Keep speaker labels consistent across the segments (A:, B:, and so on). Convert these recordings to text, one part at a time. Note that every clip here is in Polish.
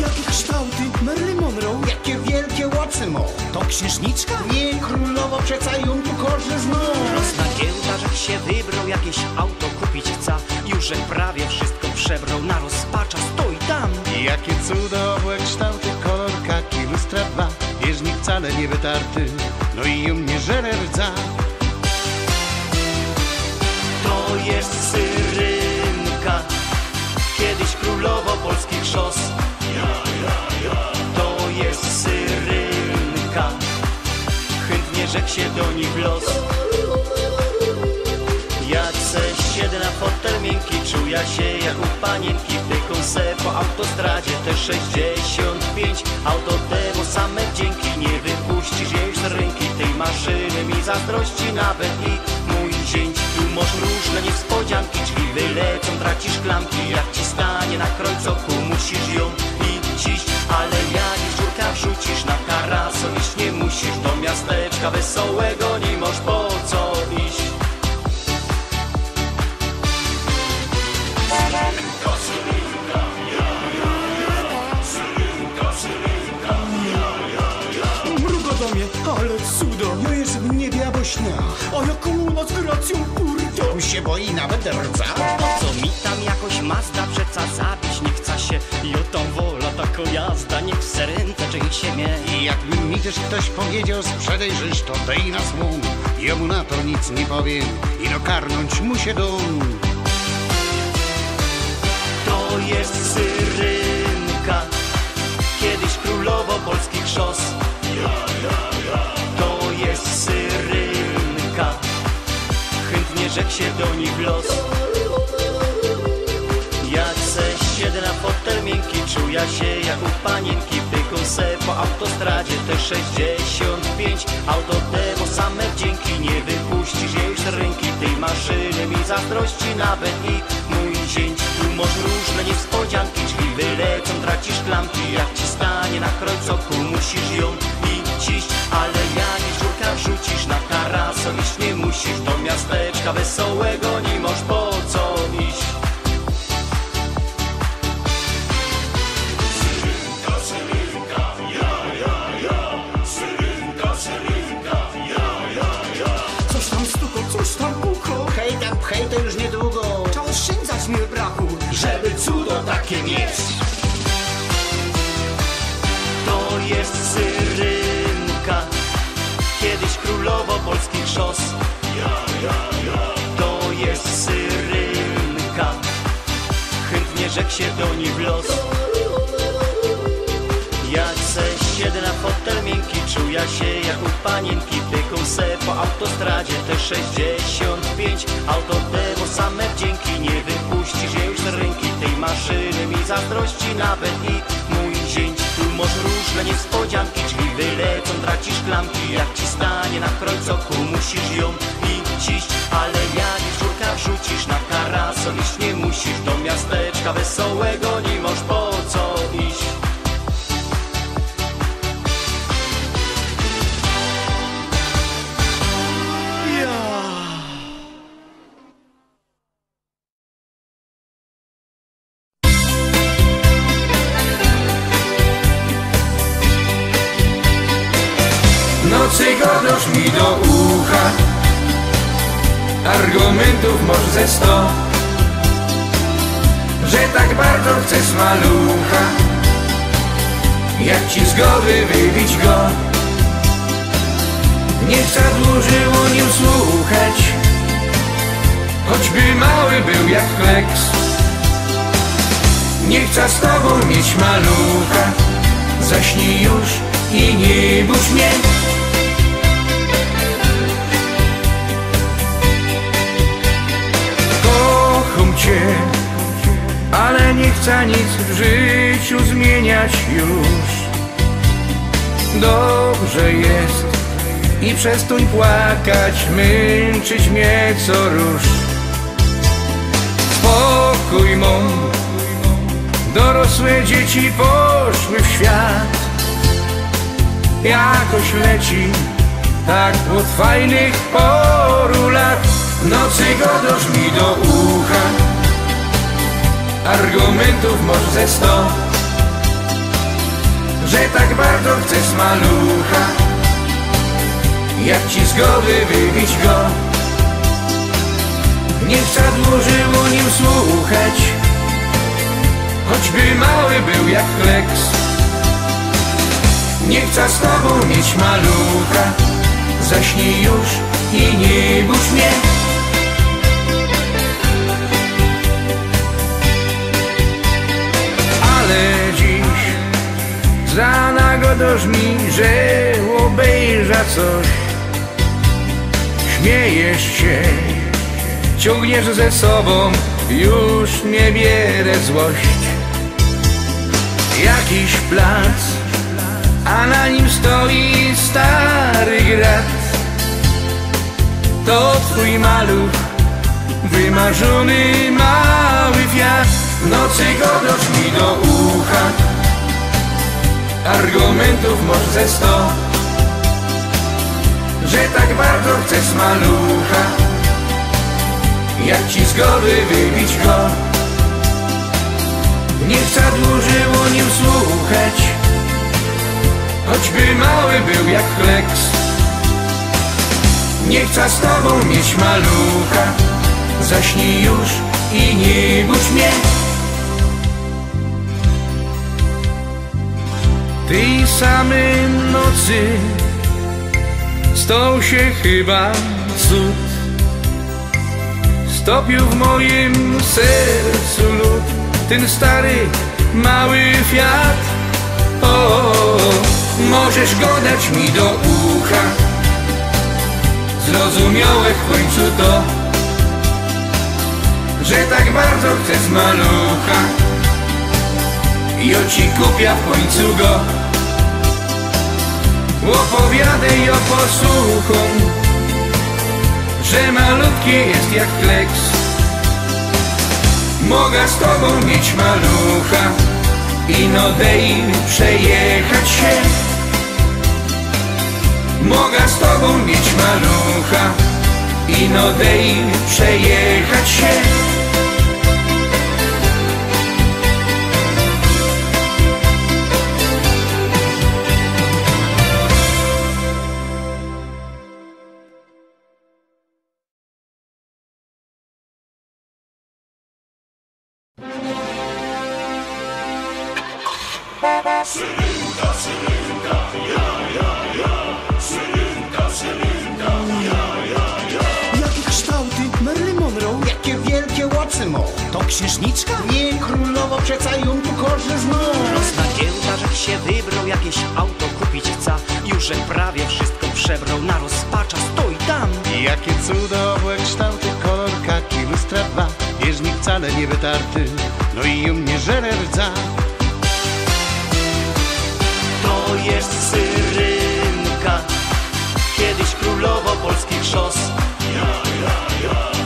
A: Jakie kształty Marilyn Monroe?
B: Jakie wielkie łocy mo!
A: To księżniczka?
B: Nie królowo, przeca ją tu korzy znów!
C: Roznagięta, że się wybrał, jakieś auto kupić chce Już że prawie wszystko przebrał, na rozpacza stoi tam
B: Jakie cudowne kształty, kolor kaki, lustra dwa Bieżnik wcale nie wytarty, no i u
C: To jest Syrynka, kiedyś królowo polskich szos To jest Syrynka, chętnie rzekł się do nich los. Jak se siedzę na fotel miękki, czuja się jak u panienki Tyką se po autostradzie te 65 Auto temu same wdzięki, nie wypuścisz jej z ręki Tej maszyny. Mi zazdrości nawet i masz różne niespodzianki, drzwi wylecą, tracisz klamki Jak ci stanie na krojcoku, musisz ją idź Ale jak jej żurka wrzucisz na karasol, iść nie musisz Do miasteczka wesołego, nie masz po co iść
A: mnie, ale cudo.
B: No jest w niebie albo śnia,
A: A jaką u nas gracją
B: się boi nawet rdza
C: Po co mi tam jakoś Mazda przeca? Zabić nie chce się. I o tą wola taką jazda niech w serence część się mnie
B: I jakby mi też ktoś powiedział, sprzedaj żyż, to dej na słom Jemu na to nic nie powiem i dokarnąć mu się dom
C: To jest Syrynka. Kiedyś królowo polskich szos To rzekł się do nich los. Jak se siedzę na fotel miękki Czuja się jak u panienki Tyką se po autostradzie te 65 Auto temu same wdzięki Nie wypuścisz jej z ręki. Tej maszyny mi zazdrości nawet i mój zięć. Tu masz różne niespodzianki Drzwi wylecą, tracisz klamki. Jak ci stanie na krojcoku Musisz ją idź Ale jak jej żurka wrzucisz na karasol Iść nie musisz do miasteczka wesołego Nie masz po co iść.
A: Coś tam stuko, coś tam puko.
B: Hej tam, hej to już niedługo.
A: Trzeba oszczędzać mi brachu.
B: Żeby cudo takie mieć.
C: To jest Syrynka Kiedyś królowo rzekł się do nich los. Jak se siedzę na fotel miękki Czuja się jak u panienki Tyką se po autostradzie te 65 Auto temu same wdzięki Nie wypuścisz jej z ręki Tej maszyny mi zazdrości nawet i mój zięć. Tu masz różne niespodzianki Drzwi wylecą, tracisz klamki. Jak ci stanie na krojcoku Musisz ją idź Ale miasteczka wesołego
D: Że tak bardzo chcesz malucha. Jak ci z głowy wybić go? Nie przedłużyło nim słuchać. Choćby mały był jak kleks Nie chcę z tobą mieć malucha. Zaśnij już i nie budź mnie. Kocham cię Ale nie chcę nic w życiu zmieniać już. Dobrze jest I przestań płakać Męczyć mnie co róż Spokój mą Dorosłe dzieci poszły w świat. Jakoś leci Tak od fajnych poru lat. Nocy godosz mi do ucha Argumentów może ze sto Że tak bardzo chcesz malucha. Jak ci zgody wybić go? Nie chcę dłużył o nim słuchać. Choćby mały był jak kleks Nie chcę z tobą mieć malucha. Zaśnij już i nie budź mnie coś. Śmiejesz się, ciągniesz ze sobą Już nie bierę złość Jakiś plac, a na nim stoi stary grat. To twój maluch, wymarzony mały fiat. Nocy godosz mi do ucha. Argumentów może ze sto Że tak bardzo chcesz malucha. Jak ci zgody wybić go. Nie chcę dłużył o nim słuchać. Choćby mały był jak kleks Nie chcę z tobą mieć malucha. Zaśnij już i nie budź mnie. Tej samej nocy Stał się chyba cud. Stopił w moim sercu lód Ten stary, mały Fiat. O, możesz go dać mi do ucha. Zrozumiałe w końcu to Że tak bardzo chcesz malucha. Jo ci kupia w końcu go Opowiadaj o posłuchom Że malutki jest jak kleks Mogę z tobą mieć malucha I no przejechać się. Mogę z tobą mieć malucha I no przejechać się
A: Jakie kształty Marilyn Monroe
B: Jakie wielkie łocy mo
A: To księżniczka?
B: Nie królowo, przeca ją tu korzy znów
C: Rosna giełda, że się wybrał, jakieś auto kupić chce. Już że prawie wszystko przebrał, na rozpacza stoi tam.
B: Jakie cudowne kształty, kolor kaki, lustra dwa Bieżnik wcale nie wytarty, no i u mnie żele rdza
C: To jest Syrynka, kiedyś królowo polskich szos.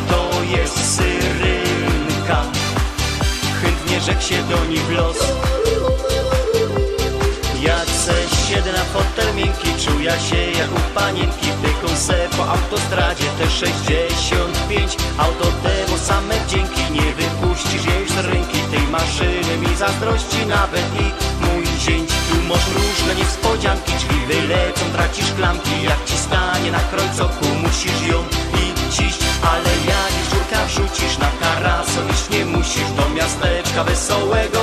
C: To jest Syrynka, chętnie rzekł się do nich los. Se siedzę na fotel miękki, czuja się jak u panienki Tyką se po autostradzie te 65 Auto temu same dzięki Nie wypuścisz jej z ręki Tej maszyny. Mi zazdrości nawet i mój zięć Masz różne niespodzianki Drzwi wylecą, tracisz klamki Jak ci stanie na krojcoku Musisz ją i ciść Ale jak dziurka wrzucisz na karasol Iść nie musisz do miasteczka wesołego